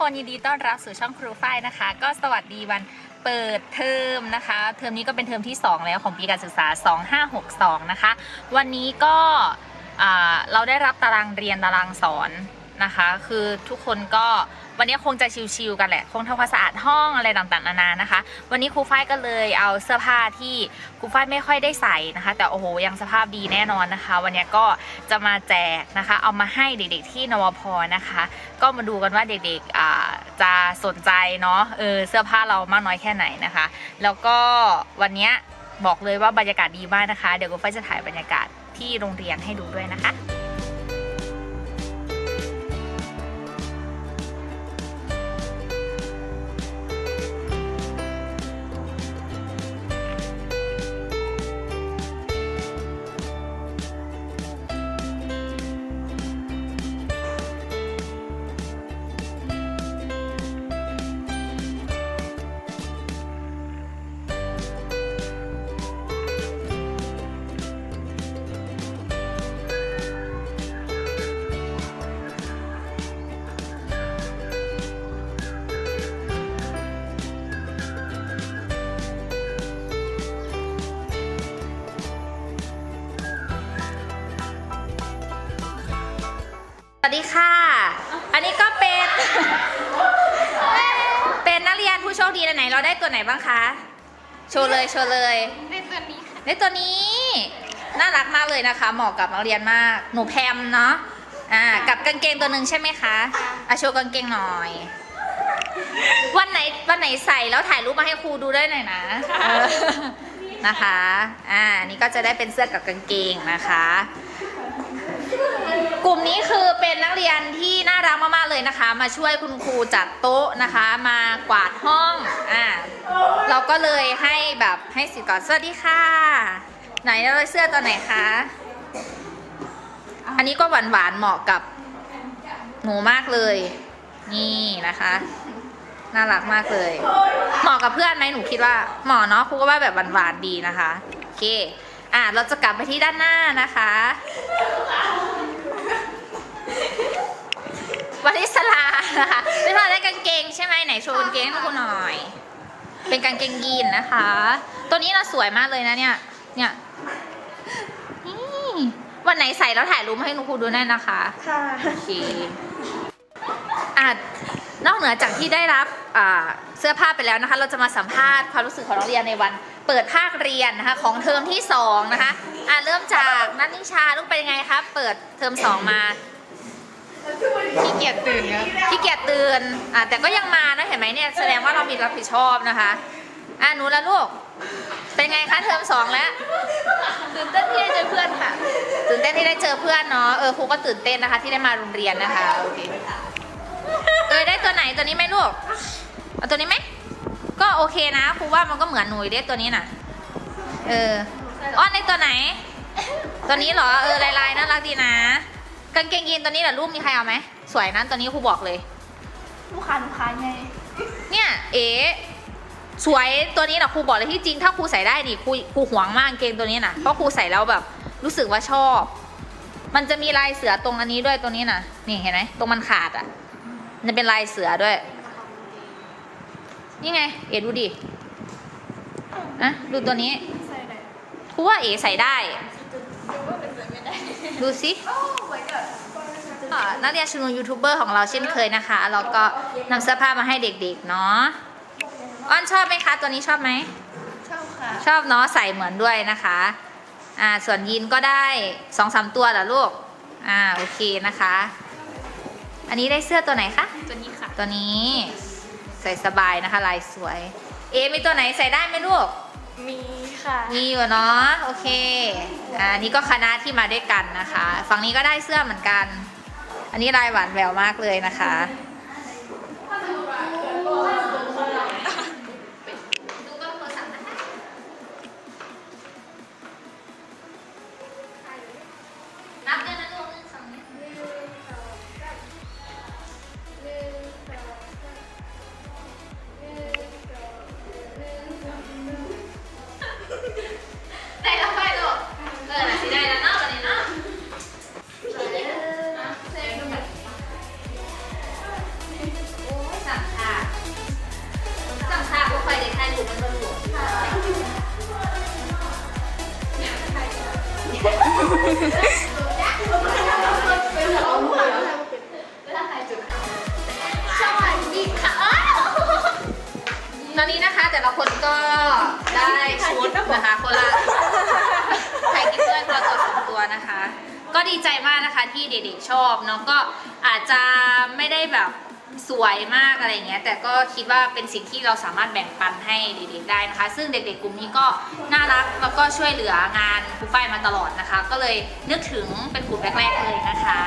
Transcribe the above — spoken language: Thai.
คนยินดีต้อนรับสู่ช่องครูฝ้ายนะคะ ก็สวัสดีวันเปิดเทอมนะคะ เทอมนี้ก็เป็นเทอมที่ 2 แล้วของปีการศึกษา 2562 นะคะ วันนี้ก็เราได้รับตารางเรียนตารางสอน นะคะ คือทุกคนก็วันนี้คงจะชิวๆกันแหละ คงทำความสะอาดห้องอะไรต่างๆนานานะคะ วันนี้ครูฝ้ายก็เลยเอาเสื้อผ้าที่ครูฝ้ายไม่ค่อยได้ใส่นะคะ แต่โอ้โหยังสภาพดีแน่นอนนะคะ วันนี้ก็จะมาแจกนะคะ เอามาให้เด็กๆที่นวพนะคะ ก็มาดูกันว่าเด็กๆจะสนใจเนาะเออเสื้อผ้าเรามากน้อยแค่ไหนนะคะ แล้วก็วันนี้บอกเลยว่าบรรยากาศดีมากนะคะ เดี๋ยวกูฝ้ายจะถ่ายบรรยากาศที่โรงเรียนให้ดูด้วยนะคะ นักเรียนผู้โชคดีไหนๆเราได้ตัวไหนบ้างคะ โชว์เลยโชว์เลย ในตัวนี้ค่ะ ได้ตัวนี้ น่ารักมากเลยนะคะ เหมาะกับนักเรียนมาก หนูแพมเนาะ อ่า กับกางเกงตัวหนึ่งใช่ไหมคะอะโชว์กางเกงหน่อย วันไหนวันไหนใส่แล้วถ่ายรูปมาให้ครูดูได้หน่อยนะเออนะคะ อ่า นี่ก็จะได้เป็นเสื้อกับกางเกงนะคะ กลุ่มนี้คือเป็นนักเรียนที่น่ารักมากๆเลยนะคะ มาช่วยคุณครูจัดโต๊ะนะคะ มากวาดห้องอ่าเราก็เลยให้แบบให้สิทธิ์ก่อนสวัสดีค่ะ ไหนเราเสื้อตัวไหนคะอันนี้ก็หวานหวานเหมาะกับหนูมากเลย นี่นะคะ น่ารักมากเลย เหมาะกับเพื่อนไหมหนูคิดว่าเหมาะเนาะครูก็ว่าแบบหวานๆดีนะคะโอเคอะเราจะกลับไปที่ด้านหน้านะคะ วันิสลานะคะไม่พอได้กางเกงใช่ไหมไหนโชว์กางเกงให้ครูหน่อย เป็นกางเกงยีนนะคะ ตัวนี้เราสวยมากเลยนะเนี่ย เนี่ยนี่วันไหนใส่แล้วถ่ายรูปมาให้หนูครูดูได้นะคะ ค่ะโอเคอะนอกเหนือจากที่ได้รับอ่าเสื้อผ้าไปแล้วนะคะ เราจะมาสัมภาษณ์ความรู้สึกของนักเรียนในวันเปิดภาคเรียนนะคะของเทอมที่สองนะคะอะเริ่มจากนัทนิชาลูกเป็นยังไงครับเปิดเทอมสองมา ขี้เกียจตื่นครับขี้เกียจตื่นอะแต่ก็ยังมานะเห็นไหมเนี่ยแสดงว่าเรามีรับผิดชอบนะคะ อะหนูละลูก เป็นไงคะเทอมสองแล้ว ตื่นเต้นที่ได้เจอเพื่อนค่ะ ตื่นเต้นที่ได้เจอเพื่อนเนาะ เออครูก็ตื่นเต้นนะคะ ที่ได้มาโรงเรียนนะคะโอเคเออได้ตัวไหนตัวนี้ไหมลูก เอาตัวนี้ไหม ก็โอเคนะครูว่ามันก็เหมือนหนูอยู่เด้ตัวนี้น่ะ เอออ้อนในตัวไหน ตัวนี้เหรอ เออลายลายๆน่ารักดีนะ กางเกงยีนตัวนี้เหรอรูปมีใครเอาไหมสวยนะตัวนี้ครูบอกเลย ลูกค้าลูกค้าไงเนี่ยเอ๋สวยตัวนี้นะครูบอกเลยที่จริงถ้าครูใส่ได้นี่ครูครูหวงมากกางเกงตัวนี้นะเพราะครูใส่แล้วแบบ รู้สึกว่าชอบ มันจะมีลายเสือตรงอันนี้ด้วยตัวนี้นะนี่เห็นไหมตรงมันขาดอะมันเป็นลายเสือด้วย นี่ไง เอ๋ดูดิอะดูตัวนี้ใส่ไหนครูว่าเอ๋ใส่ได้ ดูว่าเป็นใส่ ไม่ได้ดูสิโอ้ my god อ่านักเรียนชุมนุมยูทูบเบอร์ของเราเช่นเคยนะคะแล้วก็นำเสื้อผ้ามาให้เด็กๆเนาะอ้อนชอบไหมคะ ตัวนี้ชอบไหมชอบค่ะ ชอบเนาะใส่เหมือนด้วยนะคะอ่าส่วนยีนก็ได้สองสามตัวเหรอลูกอ่าโอเคนะคะ อันนี้ได้เสื้อตัวไหนคะตัวนี้ค่ะ ตัวนี้ใส่สบายนะคะ ลายสวย เอะมีตัวไหนใส่ได้ไหมลูกมีค่ะ มีอยู่เนาะโอเคอ่านี่ก็คณะที่มาด้วยกันนะคะ ฝั่งนี้ก็ได้เสื้อเหมือนกัน อันนี้ลายหวานแหววมากเลยนะคะ ตอนนี้นะคะแต่ละคนก็ได้ชุดนะคะคนละใครกินด้วยคนละตัวสองตัวนะคะ ก็ดีใจมากนะคะที่เด็กๆชอบเนาะก็อาจจะไม่ได้แบบ สวยมากอะไรเงี้ยแต่ก็คิดว่าเป็นสิ่งที่เราสามารถแบ่งปันให้เด็กๆได้นะคะ ซึ่งเด็กๆกลุ่มนี้ก็น่ารักแล้วก็ช่วยเหลืองานครูฝ้ายมาตลอดนะคะ ก็เลยนึกถึงเป็นกลุ่มแรกๆเลยนะคะ